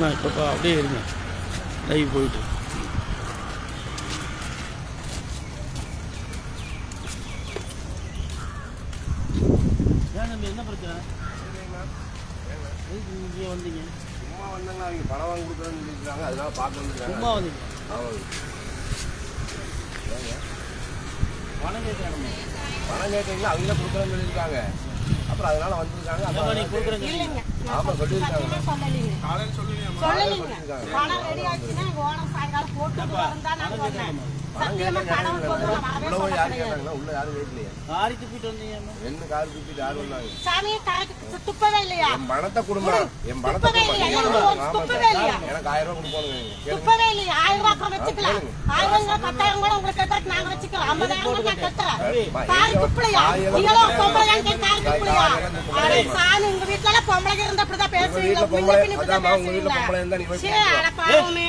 நான் இப்போ அப்படியே இருங்க. லைவ் போயிட்டு. என்ன பிரச்சனை? இங்கே வந்தீங்க? சும்மா வந்தாங்க அவங்க பணம் வாங்கி கொடுக்குறேன்னு சொல்லியிருக்காங்க அதனால பார்க்க சும்மா வந்தீங்க? ஆமாங்க. பணம் கேட்கறாங்க. பணம் கேட்டீங்களா அவங்களே கொடுக்குறேன்னு சொல்லியிருக்காங்க. அப்புறம் அதனால வந்திருக்காங்க. ஆமா சொல்லியிருக்காங்க. உள்ள யாரும் கேட்கலையே? காரி துப்பிட்டு வந்தீங்க என்ன கார் தூக்கிட்டு யாரும் வந்தாங்க. சாமியை துப்பவே இல்லையா? என் பணத்தை என் பணத்தை கொடுமா இல்லையா? ஆமா துப்பவே இல்லையா? எனக்கு ஆயிரம் ரூபாய் கொடுப்பானுங்க கேளுங்க துப்பவே இல்லையா? ரூபாய் அப்புறம் வச்சுக்கலாம். ஆயிரம் ரூபாய் பத்தாயிரம் கூட உங்களுக்கு கட்டுறதுக்கு நாங்க வச்சுக்கிறோம் ஐம்பதாயிரம் கூட நான் கட்டுறேன். கார் துப்பலையா? நீங்களும் ஒரு பொம்பளை கார் துப்பலையா? அடே சாமி உங்க வீட்டுல எல்லாம் பொம்பளைங்க இருந்தா பேசுவீங்க முன்ன பொம்பளை- உங்க இருந்தா நீ போய் சே அட பாவமே.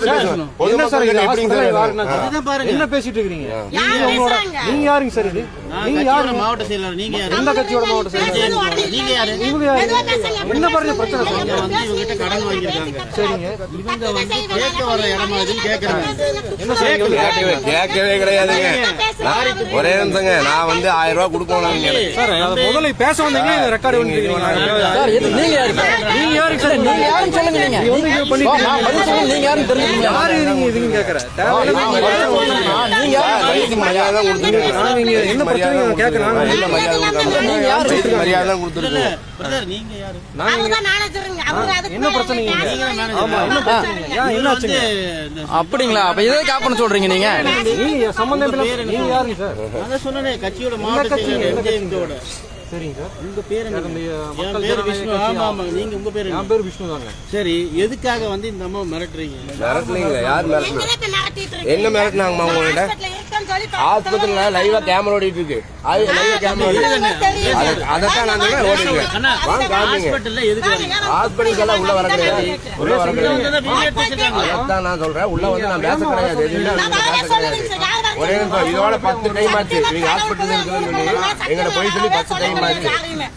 என்ன. சார்? என்ன பேசிட்டு இருக்கீங்க? நீங்க யாருங்க சார் இது நான் கட்சியோட மாவட்ட செயலாளர் நீங்க யாரு? எந்த கட்சியோட மாவட்ட செயலாளர்? நீங்க யாரு? இவங்க யாரு? மெதுவா பேசுங்க. என்ன பாருங்க பிரச்சனை? சார்? இங்க வந்து இவங்கிட்ட கடன் வாங்கியிருக்காங்க. சரிங்க. இவங்க வந்து கேட்க வர இடமா இதுன்னு கேட்கறாங்க. கேட்கவே கேட்கவே கிடையாதுங்க. நான் ஒரே நிமிஷங்க. நான் வந்து ஆயிரம் ரூபாய் கொடுக்கணும் சார் அதை முதல்ல பேச வந்தீங்களே? இந்த ரெக்கார்டு எது நீங்க யாரு? நீங்க யாருங்க சார் நீங்க யாருன்னு சொல்லுங்க நீங்க. வந்து பண்ணிட்டு நீங்க யாருன்னு தெரிஞ்சுக்கீங்க. யாரு நீங்க இதுன்னு கேக்குற? நீங்க யாரு வயசுக்கு மரியாதை அப்படிங்களா? அப்ப எதை காப்பன்னு சொல்றீங்க நீங்க. சம்பந்தம் நீங்க யாருங்க சார்? சொன்னேனே கட்சியோட மாவட்ட சரிங்க சார் உங்க பேர் என்ன? நம்முடைய என் மக்கள் பேர் விஷ்ணு. கட்சி. ஆமா ஆமா. நீங்க உங்க பேர் என்ன? என் பேர் விஷ்ணு தாங்க சரி எதுக்காக வந்து இந்த அம்மா மிரட்டுறீங்க? மிரட்டுனீங்களா யார் மிரட்டுனா? எங்கதான் இப்ப மிரட்டிட்டு இருக்கீங்க? என்ன மிரட்டுனாங்கம்மா உங்கள்கிட்ட ஆஸ்பத்திரியில லைவா கேமரா ஓடிட்டு இருக்கு அது லைவா கேமரா ஓடிட்டு தெரியும். அது- அதைத்தான் நான் ஓடிட்டு அண்ணா வாங்க காமிங்க. ஹாஸ்பிட்டலுக்கு எல்லாம் உள்ள வர கிடையாது. உள்ள வர கிடையாது. அதான் நான் சொல்றேன். உள்ள வந்து நான் பேச கிடையாது. எதுவுமே பேச கிடையாது. ஒரே? நிமிஷம் இதோட பத்து டைம் ஆச்சு. நீங்க ஹாஸ்பிட்டல் சொல்லி எங்கட போய் சொல்லி பத்து டைம் ஆச்சு.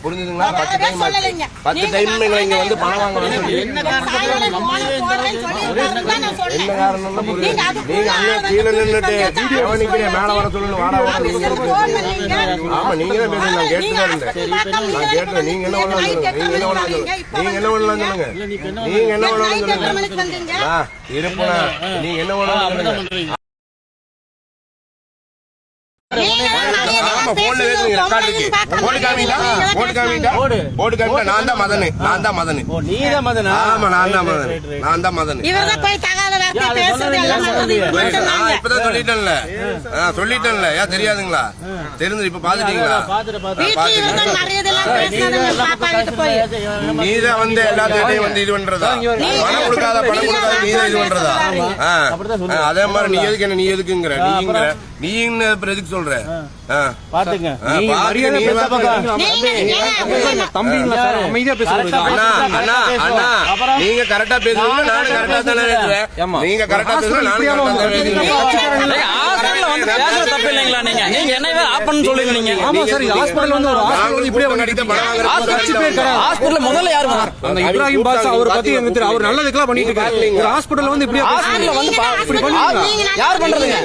புரிஞ்சுதுங்களா? பத்து டைம் ஆச்சு. பத்து டைம் எங்களை இங்க வந்து பணம் வாங்க வர சொல்லி என்ன காரணம்னு புரியல. நீங்க அங்க கீழே நின்னுட்டு கவனிக்கிறேன் மேல வர சொல்லணும் வாடா வாடா ஆமா நீங்க தான் பேசுங்க நான் கேட்டு தான் இருந்தேன். நான் கேட்டேன் நீங்க என்ன பண்ணலாம் சொல்லுங்க. நீங்க என்ன பண்ணலாம் சொல்லுங்க. நீங்க என்ன பண்ணலாம் சொல்லுங்க. நீங்க என்ன பண்ணலாம் சொல்லுங்க. நீங்க என்ன பண்ணலாம் சொல்லுங்க. பண்றீங்க ஆமா போன்ல பேசுங்க ரெக்கார்ட் இருக்கு. போட்டு காமிட்டா? போட்டு காமிட்டா? போட்டு காமிட்டா? நான் தான் மதனு. நான் தான் மதனு. மதனா? ஆமா நான் தான் மதனு. நான் தான் மதனு. இவர்தான் போய் தகாத வார்த்தை பேசுறது எல்லாம் பண்றது இப்படி நான். இப்பதான் சொல்லிட்டேன்ல. ஆ, சொல்லிட்டேன்ல. ஏன் தெரியாதுங்களா? தெரிஞ்சு இப்ப பாத்துட்டீங்களா? போய்? நீதான் வந்து எல்லாத்தையும் வந்து இது பண்றதா? பணம் கொடுக்காத பணம் கொடுக்காத நீதான் இது பண்றதா? அதே மாதிரி நீ எதுக்கு என்ன நீ எதுக்குங்கிற? நீங்கிற. நீ என்ன எதுக்கு சொல்ற. பாத்துங்க. நீங்க தம்பிங்களா சார் அமைதியா பேசுறது அண்ணா அண்ணா அண்ணா நீங்க கரெக்டா பேசுறீங்க நானும் கரெக்டா தானே பேசுறேன் நீங்க கரெக்டா பேசுறீங்க நானும் கரெக்டா தானே பேசுறேன். வந்து தப்பு இல்லைங்களா நீங்க? நீங்க என்ன ஆப்பன்னு சொல்லுங்க நீங்க. ஆமா சார் ஹாஸ்பிட்டல் வந்து ஒரு ஹாஸ்பிட்டல் வந்து இப்படியே நடித்த பணம் ஹாஸ்பிட்டல்ல முதல்ல யாரு? அந்த இப்ராஹிம் பாஷா அவர் பத்தி எங்க தெரியும் அவர் நல்லதுக்கெல்லாம் பண்ணிட்டு இருக்காரு. ஒரு ஹாஸ்பிட்டல் வந்து இப்படியே ஹாஸ்பிட்டல்ல வந்து பா- இப்படி பண்ணுவீங்களா? ஆ- யார் பண்றதுங்க?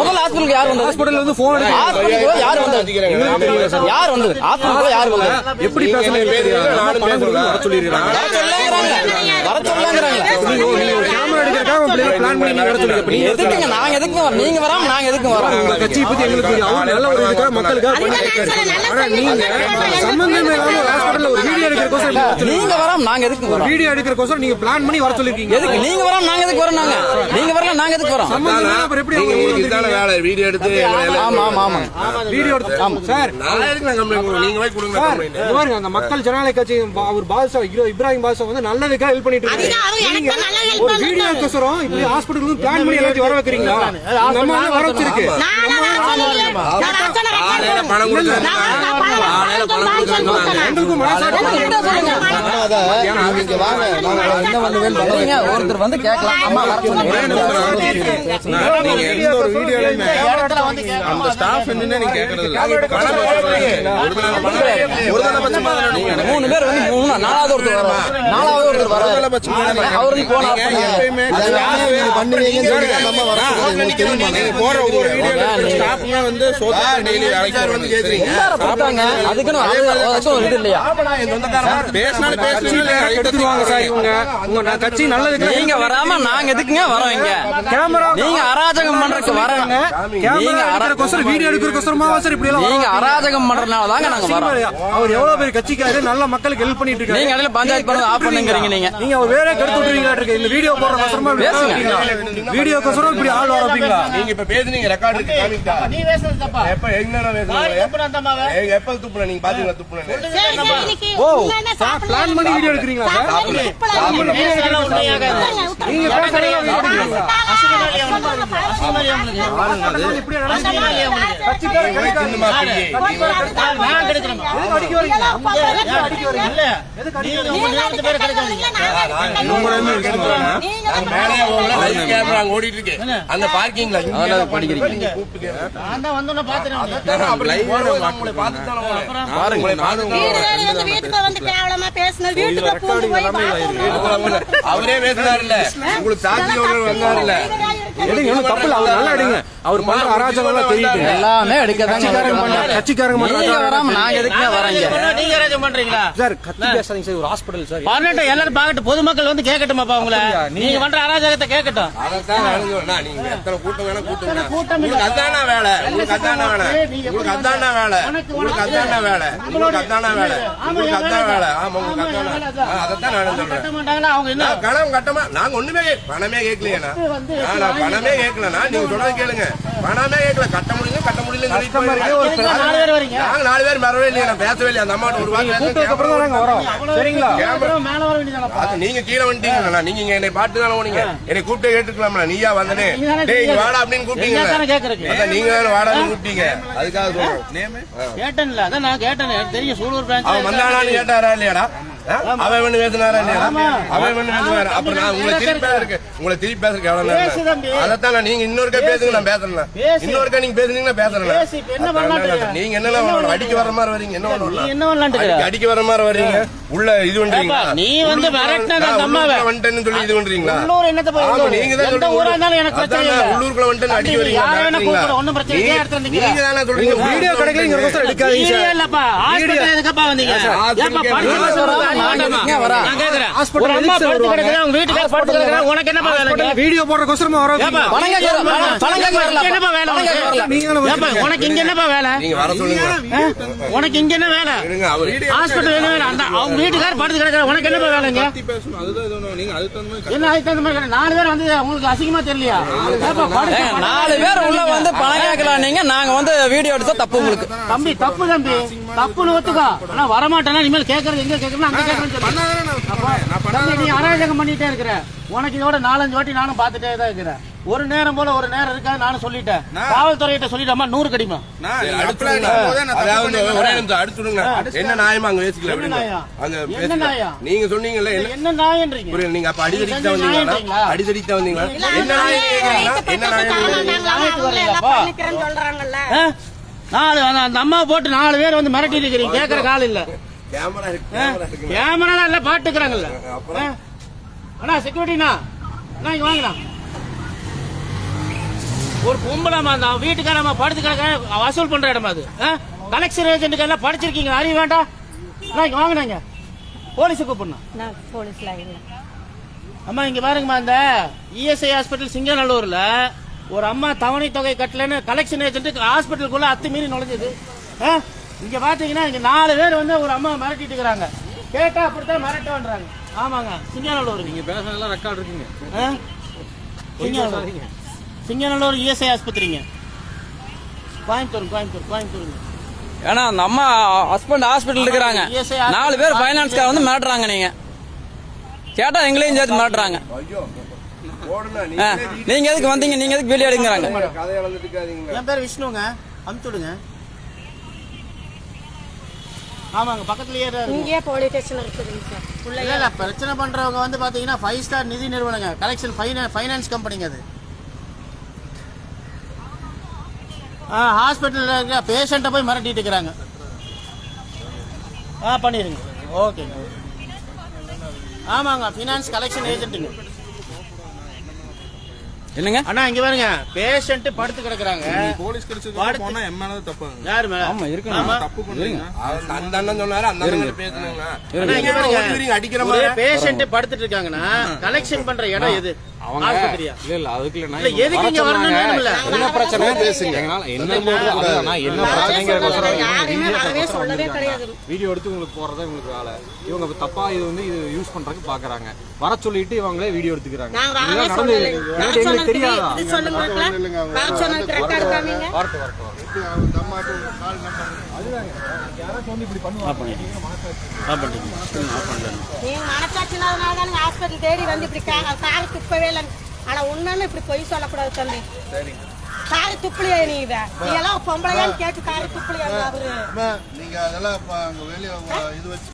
முதல்ல ஹாஸ்பிட்டலுக்கு யார் வந்தது ஹாஸ்பிட்டல் வந்து போன் எடுத்து ஹாஸ்பிட்டலுக்கு யார் வந்தது? யார் வந்தது? ஹாஸ்பிட்டலுக்கு யார் வந்தது? எப்படி வர சொல்லலாங்கிறாங்க நீங்க எதுக்கு வரோம்? நீங்க வராம நாங்க எதுக்கு வரோம்? உங்க கட்சியை பத்தி எங்களுக்கு நல்ல ஒரு இதுக்காக மக்களுக்காக ஆனா நீங்க சம்பந்தமே இல்லாம ஒரு ஹாஸ்பிட்டல்ல ஒரு வீடியோ எடுக்கிறக்கோசரம் நீங்க வராம நாங்க எதுக்கு வரோம்? வீடியோ எடுக்கிறக்கோசரம் நீங்க பிளான் பண்ணி வர சொல்லிருக்கீங்க. எதுக்கு? நீங்க வராம நாங்க எதுக்கு வரோம் நாங்க? நீங்க வரல நாங்க எதுக்கு வரோம்? சம்பந்தம் எப்படி வீடியோ எடுத்து ஆமா ஆமா ஆமா. வீடியோ எடுத்து சார். நான் எதுக்கு நான் கம்ப்ளைண்ட் கொடுக்கணும் நீங்க போய் கொடுங்க சார் அந்த மக்கள் ஜனநாயக கட்சி பா- அவர் பாதுஷா இப்ரா- இப்ராஹிம் பாதுஷா வந்து நல்லதுக்காக ஹெல்ப் பண்ணிட்டு help ஒரு. வீடியோ எடுக்கோசரம் இப்படி ஹாஸ்பிட்டலுக்கு பிளான் பண்ணி எல்லாத்தையும் வர வைக்கிறீங்களா? நம்ம வந்து வர வச்சிருக்கு. ஒருத்தர் வந்து கேட்கலாம். அம்மா வர அந்த ஸ்டாஃப் என்னன்னு நீங்க கேக்குறது இல்ல மூணு பேர் வந்து மூணு நாலாவது ஒருத்தர் வர நாலாவது ஒருத்தர் வர ஒரு தடவை பட்சமா தானே. அவரு போன நீங்க எப்பயுமே நீங்க போற ஒவ்வொரு ஸ்டாஃப்ங்க வந்து சோதா டெய்லி வேலைக்கு வந்து கேக்குறீங்க அதுக்குன்னு இது இல்லையா? பேசினாலும் பேசுறீங்க எடுத்துருவாங்க சார் இவங்க. உங்க ந- கட்சி நல்லதுக்கு நீங்க வராம நாங்க எதுக்குங்க வரோம் இங்க? கேமரா நீங்க அராஜகம் பண்றதுக்கு வராங்க கேமரா நீங்க அர- எடுக்கிறக்கோசரம் வீடியோ எடுக்கிறக்கோசரமா சார் இப்படி எல்லாம் நீங்க அராஜகம் பண்றதுனால தாங்க நாங்க அசிங்கமா வரோம். இல்லையா? அவர் எவ்வளவு பெரிய கட்சிக்காரு நல்ல மக்களுக்கு ஹெல்ப் பண்ணிட்டு இருக்காரு. நீங்க இடையில பஞ்சாயத்து பண்ணது ஆஃப் பண்ணுங்கிறீங்க நீங்க. நீங்க அவர் வேற கெடுத்து இருக்கு. இந்த வீடியோ போடுற கசரமா பேசுங்க. இப்படி ஆள் வர வைப்பீங்களா நீங்க இப்ப பேசுனீங்க ரெக்கார்ட் இருக்கு காமிக்கா. நீ பேசுறது தப்பா. எப்ப எங்க யாரு பேசுனீங்க? தப்புனா தம்மாவ ஏங்க, எப்ப துப்புன? நீங்க பாத்தீங்களா துப்புன சரி, சரி, இன்னைக்கு ஓ சாப்பிடலாம். பிளான் பண்ணி வீடியோ எடுக்கிறீங்களா சார். விட்டுருங்க, விட்டுருங்க. நீங்க பேசுறீங்க அசிங்கமா இல்லையா உனக்கு? அசிங்கமா இல்லையா உங்களுக்கு? இப்படி அசிங்கமா இல்லையா உங்களுக்கு? கட்சிக்காரங்க தின்னுமா பிரியே. நான் கெடுக்கிறேன் அடிக்க வரீங்க? இல்ல. நீங்க உங்க பேர் கிடைக்காதீங்க மேலே போகல லைவ் கேமரா அங்க ஓடிட்டு இருக்கு. அந்த இங்க படிக்கிறீங்க. கூப்பிட்டு நான் தான் வந்தோன்னு பாத்துறேன் லைவ் உங்களை பார்த்துட்டு தானே போனேன். உங்களை பார்த்து வீடு தேடி வந்து வீட்டுக்கு வந்து கேவலமா பேசுனது வீட்டுக்கு பூந்து போய் பாத்ரூம்ல அவரே பேசினாருல்ல. உங்களுக்கு சாட்சி ஒன்று வந்தாருல்ல. எடுங்க ஒண்ணும் தப்பு இல்ல அவர் நல்லா எடுங்க அவர் பண்ற அராஜகம் எல்லாம் தெரியுது. எல்லாமே கட்சிக்காரங்க பண்ற கட்சிக்காரங்க நீங்க பண்ற வராம நாங்க எதுக்குங்க வரோங்க? நீங்க ராஜ்யம் பண்றீங்களா? சார் கத்தி பேசாதீங்க சார் ஒரு ஹாஸ்பிடல் சார். பண்ணட்டும் எல்லாரும் பாக்கட்டும் பொதுமக்கள் வந்து கேட்கட்டுமாப்பா உங்களை? நீங்க பண்ற அராஜகத்தை கேட்கட்டும். நடந்துவேண்ணா. நீங்க எத்தனை கூட்டம் வேணா கூட்டுங்க. உங்களுக்கு அதானா வேலை. உங்களுக்கு அதானா வேலை. உங்களுக்கு அதானா வேலை. உங்களுக்கு அதானா வேலை. உங்களுக்கு அதானா வேலை. உங்களுக்கு அதான் வேலை. ஆமா உங்களுக்கு அதானா ஆ, அதைத்தான் நான் கட்ட சொல்றேன் மாட்டாங்கன்னா அவங்க என்ன? நான் கணம் கட்டமா நாங்க ஒண்ணுமே பணமே கேட்கலையா நான். பணமே கேட்கலண்ணா நீங்க சொல்றது கேளுங்க. பணமே கேட்கல. கட்ட முடியுங்க கட்ட முடியலன்னு நாங்க நாலு பேர் வரவே இல்லையா நான் பேசவே இல்லையா. அந்த அம்மாட்ட ஒரு வரோம். நீங்க கீழே வந்துட்டீங்களா நீங்க இங்க என்னை பாட்டு தானே போனீங்க என்னை கூப்பிட்டு கேட்டுக்கலாம்ல நீயா வந்தனே? டேய் இங்க வாடா அப்படின்னு கூப்பிட்டீங்க நீங்க தானே வாடான்னு கூப்பிட்டீங்க. அதுக்காக சொல்றேன். கேட்டேன்ல அதான் நான் கேட்டேன். தெரியும் சூலூர் பிரான்ச் அவன் வந்தானான்னு கேட்டாரா இல்லையாடா? அவன் வந்து பேசினாரா அவன் வந்து பேசுவாரு. அப்புறம் நான் உங்களை திருப்பி பேசுறதுக்கு உங்களை திருப்பி பேசுறதுக்கு எவ்வளவு அதைத்தான் நீங்க இன்னொருக்கா பேசுங்க நான் பேசுறேன் பேசு. இன்னொருக்கா நீங்க பேசுனீங்கன்னா பேசுறேன் என்ன? நீங்க பண்ணணும்? அடிக்க வர மாதிரி வரீங்க. என்ன பண்ணலாம் என்ன அடிக்க- வர மாதிரி வர்றீங்க உள்ள இது பண்றீங்களா? ஏப்பா, நீ வந்து வந்துட்டேன்னு சொல்லி இது பண்றீங்களா? நீங்க தான். உள்ளூருக்குள்ள வந்துட்டு அடிக்க வரீங்க. நீங்க தானே சொல்றீங்க? வீடியோ கிடைக்கலங்கிறத எடுக்காதீங்க வீடியோ. சார் இல்லப்பா. ஹாஸ்பிட்டல் எதுக்குப்பா வந்தீங்க? ஏப்பா, படுத்து வீடியோ கிடக்குறாங்க. உனக்கு இங்க? என்னப்பா வேலை. உனக்கு? இங்க என்னப்பா வேலை? நீங்க வர சொல்லுங்க. ஆ? உனக்கு இங்க என்ன வேலை? ஹாஸ்பிட்டல் என்ன வேலை. அந்த அவங்க வீட்டுக்காரர் படுத்து கிடக்குற உனக்கு என்னப்பா வேலைங்க என்ன அதுக்கு தகுந்த மாதிரி. நாலு பேர் வந்து உங்களுக்கு அசிங்கமா தெரியலையா? நாலு பேர் உள்ள வந்து பணம் கேட்கலாம் நீங்க. நாங்க வந்து வீடியோ எடுத்தா தப்பு உங்களுக்கு. தம்பி தப்பு தம்பி. தப்புன்னு ஒத்துக்கோ. ஆனா வரமாட்டேன்னா இனிமேல் கேட்கறது எங்க கேட்கணும் அங்க நீ அராஜகம் பண்ணிட்டே இருக்கிற. உனக்கு இதோட நாலஞ்சு வாட்டி நானும் பார்த்துட்டே தான் இருக்கிறேன் ஒரு நேரம் போல ஒரு நேரம் இருக்காது நானும் சொல்லிட்டேன். காவல்துறையிட்ட சொல்லிட்டோமா நூறு கடிமா. என்ன நியாயமா அங்க என்ன நியாயம்? அங்க என்ன பேசிக்கல. நியாயம்? நீங்க சொன்னீங்கல்ல என்ன என்ன நியாயன்றீங்க புரியல நீங்க அப்ப நீங்க தான் வந்தீங்களா? அடிதடிக்கு தான் வந்தீங்களா? என்ன நியாயம்? என்ன நியாயம்? நாலு அந்த- அம்மா போட்டு நாலு பேர் வந்து மிரட்டி இருக்கிறீங்க. கேட்கற கால் இல்ல. கேமரா இருக்கு கேமரா இருக்கு கேமரா எல்லாம் பாட்டுக்கிறாங்கல்ல ஆ? அண்ணா செக்யூரிட்டிண்ணா அண்ணா. இங்க வாங்கண்ணா. ஒரு பொம்பளைமா அந்த வீட்டுக்காரமா படுத்து கிடக்க வசூல் பண்ற இடமா அது? கலெக்ஷன் ஏஜென்ட்டுக்கு எல்லாம் படிச்சிருக்கீங்க அறிவு வேண்டாம் அண்ணா இங்க வாங்கினாங்க போலீஸை கூப்பிடணும். நான் போலீஸ்ல இல்ல. அம்மா இங்க பாருங்கம்மா இந்த இஎஸ்ஐ ஹாஸ்பிட்டல் சிங்கநல்லூர்ல ஒரு அம்மா தவணை தொகை கட்டலன்னு கலெக்ஷன் ஏஜென்ட் ஹாஸ்பிட்டலுக்குள்ள அத்துமீறி நுழைஞ்சது. ஆ? இங்க பாத்தீங்கன்னா இங்க நாலு பேர் வந்து ஒரு அம்மா மிரட்டிட்டு இருக்காங்க கேட்டா அப்படித்தான் மிரட்டன்றாங்க ஆமாங்க. சிங்கநல்லூர். நீங்க பேசுனதெல்லாம் ரெக்கார்ட் இருக்குங்க. ஆ? சிங்கநல்லூர். சிங்கநல்லூர் இஎஸ்ஐ ஆஸ்பத்திரிங்க. கோயம்புத்தூர் கோயம்புத்தூர் கோயம்புத்தூருங்க ஏன்னா அந்த அம்மா ஹஸ்பண்ட் ஹாஸ்பிட்டல் இருக்கிறாங்க. நாலு பேர் ஃபைனான்ஸ்கார வந்து மிரட்டுறாங்க நீங்க. கேட்டா எங்களையும் சேர்த்து மிரட்டுறாங்க. நீங்க எதுக்கு வந்தீங்க? நீங்க எதுக்கு வெளியே எடுங்கிறாங்க? என் பேர் விஷ்ணுங்க. அமுத்துடுங்க ஆமாங்க பக்கத்துலயே. இங்கேயே போலீஸ் ஸ்டேஷன் இருக்குதுங்க சார். உள்ள இல்ல இல்ல பிரச்சனை பண்றவங்க வந்து பாத்தீங்கன்னா ஃபைவ் ஸ்டார் நிதி நிறுவனங்க. கலெக்ஷன் ஃபைனான்ஸ் கம்பெனிங்க அது. ஆ ஹாஸ்பிட்டல்ல இருக்க பேஷண்ட்டை போய் மிரட்டிட்டு இருக்கிறாங்க. ஆ பண்ணிருங்க. ஓகேங்க. ஆமாங்க ஃபினான்ஸ் கலெக்ஷன் ஏஜென்ட்டுங்க என்னங்க? அண்ணா இங்க பாருங்க. பேஷண்ட் படுத்து கிடக்குறாங்க. போலீஸ் கிடைச்சது போனா என் மேலதான் தப்பாங்க யாரு மேல? ஆமா இருக்கணும். ஆமா. தப்பு பண்றீங்க அந்த அண்ணன் சொன்னாரு அந்த அண்ணன் பேசுனாங்க. அண்ணா, இங்க பாருங்க. அடிக்கிற மாதிரி பேஷண்ட் படுத்துட்டு இருக்காங்கன்னா கலெக்ஷன் பண்ற இடம் எது? அவங்க இல்ல இல்ல அதுக்கு இல்ல இல்ல எதுக்கு இங்க என்ன பிரச்சனை பேசுங்க. என்ன அதுதான் என்ன வரவே சொல்லவே கிடையாது. வீடியோ எடுத்து உங்களுக்கு போறதா உங்களுக்கு வேலை. இவங்க தப்பா இது வந்து இது யூஸ் பண்றதுக்கு பாக்குறாங்க. வர சொல்லிட்டு இவங்களே வீடியோ எடுத்துக்கிறாங்க. வர சொன்னதுக்கு தெரியாதா? இது பண்ணிட்டீங்க நீங்க தான் ஹாஸ்பிட்டல் தேடி வந்து இப்படி கா- காரை துப்பவே இல்லை ஆனா உண்மைன்னு இப்படி பொய் சொல்லக்கூடாது தம்பி. காரை துப்புலையா நீங்க நீ எல்லாம் பொம்பளையான்னு கேட்டு காரை துப்புலையா அவரு? நீங்க அதெல்லாம் வெளியே இது வச்சு